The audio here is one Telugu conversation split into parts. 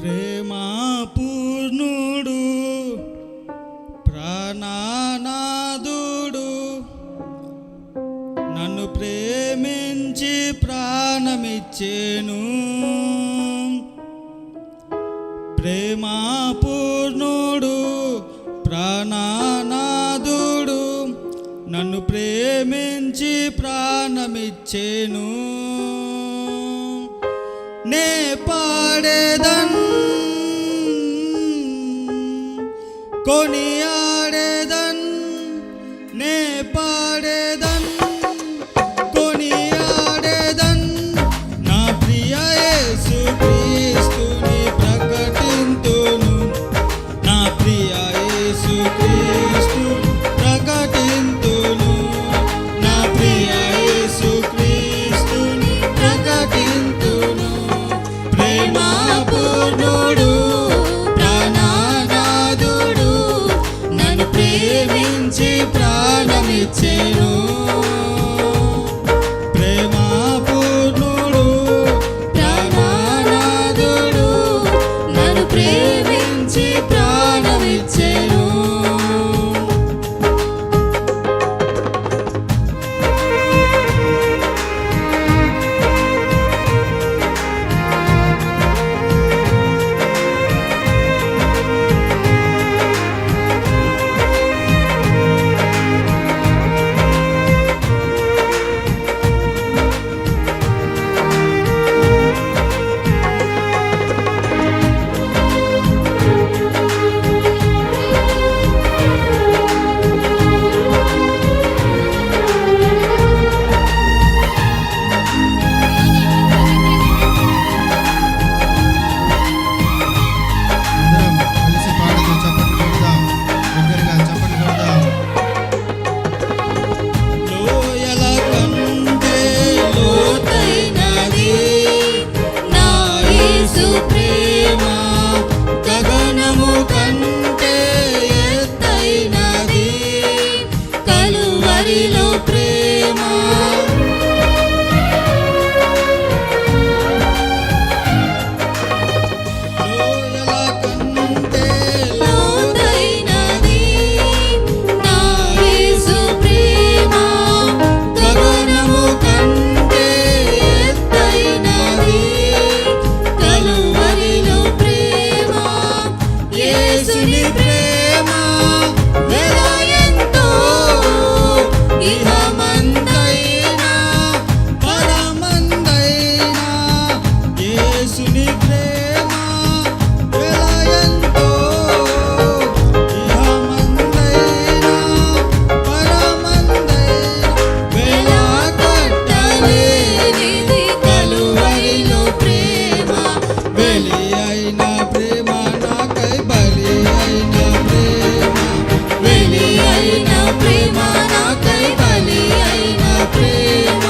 ప్రేమా పూర్ణుడు ప్రాణనాదుడు నన్ను ప్రేమించి ప్రాణమిచ్చేను. ప్రేమా పూర్ణుడు ప్రాణనాదుడు నన్ను ప్రేమించి ప్రాణమిచ్చేను. நே பாடுதன் கொனியா Ei.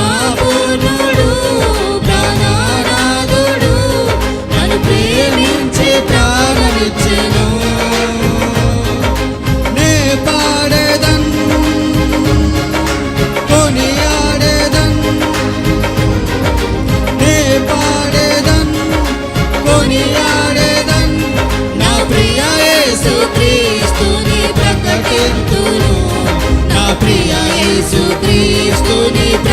Cristo livre.